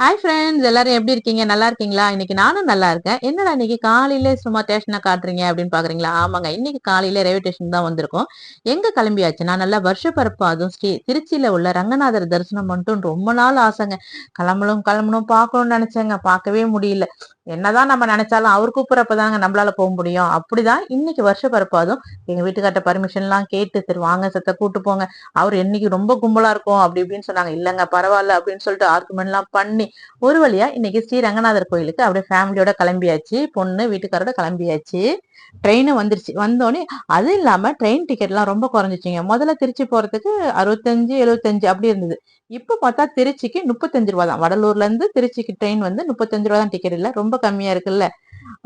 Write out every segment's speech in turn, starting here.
Hi friends எல்லாரும் எப்படி இருக்கீங்க? நல்லா இருக்கீங்களா? இன்னைக்கு நானும் நல்லா இருக்கேன். என்னடா இன்னைக்கு காலையில சும்மா ஸ்டேஷனை காட்டுறீங்க அப்படின்னு பாக்குறீங்களா? ஆமாங்க இன்னைக்கு காலையில ரயில்வே ஸ்டேஷன் தான் வந்திருக்கோம். எங்க கிளம்பியாச்சு? நான் நல்லா வருஷப்பரப்பு அதுவும் ஸ்ரீ திருச்சியில உள்ள ரங்கநாதர் தரிசனம் மட்டும் ரொம்ப நாள் ஆசைங்க. கிளம்பணும் கிளம்பணும் பார்க்கணும்னு நினைச்சேங்க. பார்க்கவே முடியல. என்னதான் நம்ம நினைச்சாலும் அவர் கூப்பிடுறப்பதாங்க நம்மளால போக முடியும். அப்படிதான் இன்னைக்கு வருஷ பரப்பாதும் எங்க வீட்டுக்கார்ட்ட பர்மிஷன் எல்லாம் கேட்டு சரி வாங்க சத்த கூட்டு போங்க. அவர் இன்னைக்கு ரொம்ப கும்பலா இருக்கும் அப்படி இப்படின்னு சொன்னாங்க. இல்லங்க பரவாயில்ல அப்படின்னு சொல்லிட்டு ஆர்குமெண்ட் எல்லாம் பண்ணி ஒரு வழியா இன்னைக்கு ஸ்ரீரங்கநாதர் கோயிலுக்கு அப்படியே ஃபேமிலியோட கிளம்பியாச்சு. பொண்ணு வீட்டுக்காரோட கிளம்பியாச்சு. ட்ரெயினும் வந்துருச்சு. வந்தோடனே அது இல்லாம ட்ரெயின் டிக்கெட் எல்லாம் ரொம்ப குறைஞ்சிச்சிங்க. முதல்ல திருச்சி போறதுக்கு அறுபத்தஞ்சு எழுபத்தஞ்சு அப்படி இருந்தது. இப்போ பார்த்தா திருச்சிக்கு முப்பத்தஞ்சு ரூபா தான். வடலூர்ல இருந்து திருச்சிக்கு ட்ரெயின் வந்து முப்பத்தஞ்சு ரூபா தான் டிக்கெட் இல்லை. ரொம்ப கம்மியா இருக்குல்ல.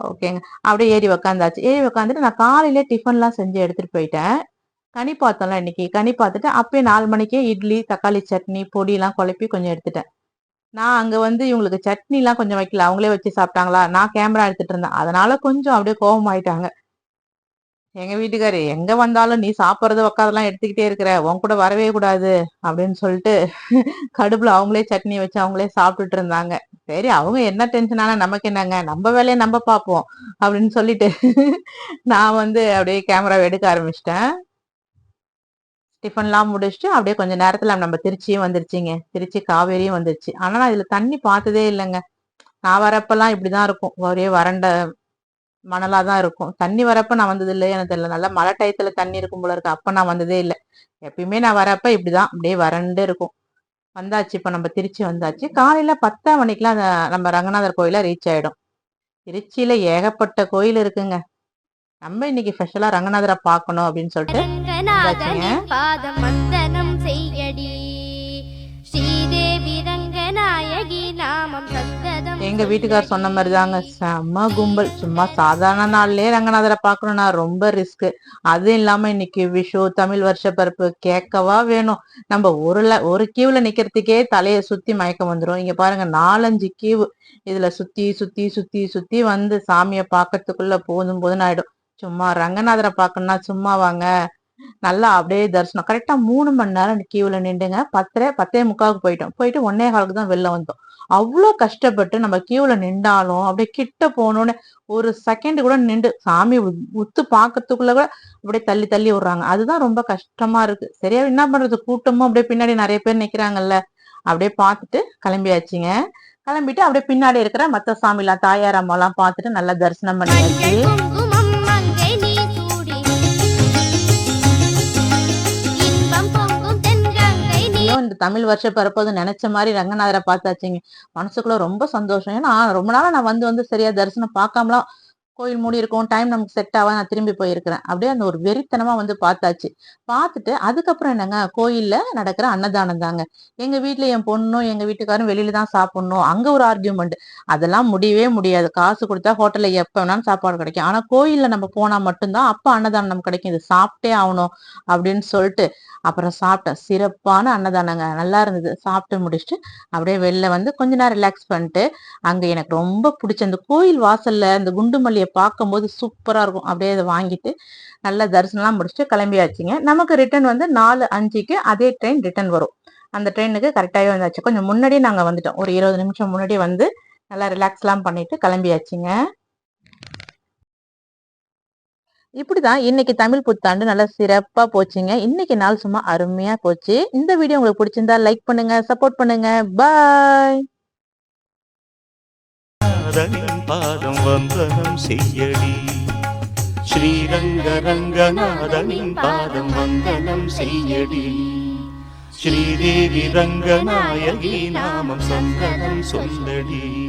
ஓகேங்க அப்படியே ஏறி உக்காந்தாச்சு. ஏறி உக்காந்துட்டு நான் காலையிலே டிஃபன் எல்லாம் செஞ்சு எடுத்துட்டு போயிட்டேன். கனி பார்த்தோம்ல இன்னைக்கு. கனி பார்த்துட்டு அப்பயே நாலு மணிக்கே இட்லி தக்காளி சட்னி பொடி எல்லாம் குழப்பி கொஞ்சம் எடுத்துட்டேன். நான் அங்க வந்து இவங்களுக்கு சட்னி எல்லாம் கொஞ்சம் வைக்கல. அவங்களே வச்சு சாப்பிட்டாங்களா? நான் கேமரா எடுத்துட்டு இருந்தேன். அதனால கொஞ்சம் அப்படியே கோபம் ஆயிட்டாங்க எங்க வீட்டுக்காரு எங்க வந்தாலும் நீ சாப்பிட்றது உக்காதெல்லாம் எடுத்துக்கிட்டே இருக்கிற. உன் கூட வரவே கூடாது அப்படின்னு சொல்லிட்டு கடுப்புல அவங்களே சட்னி வச்சு அவங்களே சாப்பிட்டுட்டு இருந்தாங்க. சரி அவங்க என்ன டென்ஷனான நமக்கு என்னங்க? நம்ம வேலையை நம்ம பார்ப்போம் அப்படின்னு சொல்லிட்டு நான் வந்து அப்படியே கேமராவை எடுக்க ஆரம்பிச்சிட்டேன். டிஃபன்லாம் முடிச்சுட்டு அப்படியே கொஞ்சம் நேரத்தில் நம்ம திருச்சியும் வந்துருச்சுங்க. திருச்சி காவேரியும் வந்துருச்சு. ஆனால் நான் இதில் தண்ணி பார்த்ததே இல்லைங்க. நான் வரப்பெல்லாம் இப்படிதான் இருக்கும். ஒரே வறண்ட மணலாக தான் இருக்கும். தண்ணி வரப்ப நான் வந்தது இல்லை எனக்கு தெரியல. நல்லா மழை டயத்தில் தண்ணி இருக்கும் போல இருக்கு. அப்போ நான் வந்ததே இல்லை. எப்பயுமே நான் வரப்ப இப்படிதான். அப்படியே வறண்டு இருக்கும். வந்தாச்சு. இப்போ நம்ம திருச்சி வந்தாச்சு. காலையில் பத்தாம் மணிக்கெலாம் அந்த நம்ம ரங்கநாதர் கோயில ரீச் ஆகிடும் திருச்சியில் ஏகப்பட்ட கோயில் இருக்குங்க. நம்ம இன்னைக்கு ஸ்பெஷலாக ரங்கநாதரை பார்க்கணும் அப்படின்னு சொல்லிட்டு ரங்கநாதனின் பாதம் வந்தனம் செய்யடி ஸ்ரீதேவி ரங்கநாயகி நாமம் சந்ததம் எங்க வீட்டுக்கார் சொன்ன மாதிரி தாங்க செம்ம கும்பல். சும்மா சாதாரண நாள்லயே ரங்கநாதரை பார்க்கணும்னா ரொம்ப ரிஸ்க் அது இல்லாம இன்னைக்கு விஷு தமிழ் வருஷ பருப்பு கேட்கவா வேணும். நம்ம ஒரு ஒரு கியூல நிக்கிறதுக்கே தலைய சுத்தி மயக்கம் வந்துரும். இங்க பாருங்க நாலஞ்சு கியூ இதுல சுத்தி சுத்தி சுத்தி சுத்தி வந்து சாமியை பார்க்கறதுக்குள்ள போதும் போதும் ஆயிடும். சும்மா ரங்கநாதரை பார்க்கணும்னா சும்மா வாங்க நல்லா அப்படியே தரிசனம். கரெக்டா மூணு மணி நேரம் கியூல நின்றுங்க. பத்தரை பத்தே முக்காவுக்கு போயிட்டோம். போயிட்டு ஒன்னே காலுக்கு தான் வெளில வந்தோம். அவ்வளோ கஷ்டப்பட்டு நம்ம கியூல நின்றாலும் அப்படியே கிட்ட போகணும்னு ஒரு செகண்ட் கூட நின்று சாமி உத்து பார்க்கறதுக்குள்ள கூட அப்படியே தள்ளி தள்ளி விடுறாங்க. அதுதான் ரொம்ப கஷ்டமா இருக்கு. சரியா என்ன பண்றது? கூட்டமும் அப்படியே பின்னாடி நிறைய பேர் நிக்கிறாங்கல்ல. அப்படியே பார்த்துட்டு கிளம்பியாச்சுங்க. கிளம்பிட்டு அப்படியே பின்னாடி இருக்கிற மத்த சாமிலாம் தாயார் அம்மாலாம் பார்த்துட்டு நல்லா தரிசனம் பண்ணியாச்சு. தமிழ் வருஷ பிறப்பது நினைச்ச மாதிரி ரங்கநாதரை பார்த்தாச்சுங்க. மனசுக்குள்ள ரொம்ப சந்தோஷம். ஏன்னா ரொம்ப நாளா நான் வந்து வந்து சரியா தரிசனம் பார்க்காமலாம் கோயில் மூடி இருக்கும் டைம் நமக்கு செட் ஆக நான் திரும்பி போயிருக்கிறேன். அப்படியே அந்த ஒரு வெறித்தனமா வந்து பார்த்தாச்சு. பார்த்துட்டு அதுக்கப்புறம் என்னங்க? கோயில்ல நடக்கிற அன்னதானம் தாங்க. எங்க வீட்டுல என் பொண்ணும் எங்க வீட்டுக்காரும் வெளியில தான் சாப்பிடணும். அங்க ஒரு ஆர்கியூமெண்ட் அதெல்லாம் முடியவே முடியாது. காசு கொடுத்தா ஹோட்டல்ல எப்ப வேணாலும் சாப்பாடு கிடைக்கும். ஆனா கோயில்ல நம்ம போனா மட்டும்தான் அப்ப அன்னதானம் நமக்கு கிடைக்கும். இது சாப்பிட்டே ஆகணும் அப்படின்னு சொல்லிட்டு அப்புறம் சாப்பிட்டேன். சிறப்பான அன்னதானங்க. நல்லா இருந்தது. சாப்பிட்டு முடிச்சுட்டு அப்படியே வெளில வந்து கொஞ்ச நேரம் ரிலாக்ஸ் பண்ணிட்டு அங்க எனக்கு ரொம்ப பிடிச்ச அந்த கோயில் வாசல்ல அந்த குண்டு பார்க்கும்போது சூப்பரா இருக்கும். அப்படியே அதை வாங்கிட்டு நல்லா தரிசனம்லாம் முடிச்சுட்டு கிளம்பியாச்சுங்க. நமக்கு ரிட்டர்ன் வந்து நாலு அஞ்சுக்கு அதே ட்ரெயின் ரிட்டர்ன் வரும். அந்த ட்ரெயினுக்கு கரெக்டாகவே வந்தாச்சு. கொஞ்சம் முன்னாடியே நாங்கள் வந்துட்டோம். ஒரு இருபது நிமிஷம் முன்னாடியே வந்து நல்லா ரிலாக்ஸ்லாம் பண்ணிட்டு கிளம்பியாச்சுங்க. இப்படி தான் இன்னைக்கு தமிழ் புத்தாண்டு நல்லா சிறப்பாக போச்சுங்க. இன்னைக்கு நாள் சும்மா அருமையாக போச்சு. இந்த வீடியோ உங்களுக்கு பிடிச்சிருந்தா லைக் பண்ணுங்க சப்போர்ட் பண்ணுங்க. பாய் நாதனின் பாதம் வந்தனம் செய்யடி. ஸ்ரீரங்க ரங்கநாதனின் பாதம் வந்தனம் செய்யடி. ஸ்ரீதேவி ரங்கநாயகி நாமம் சந்தனம் சொல்லடி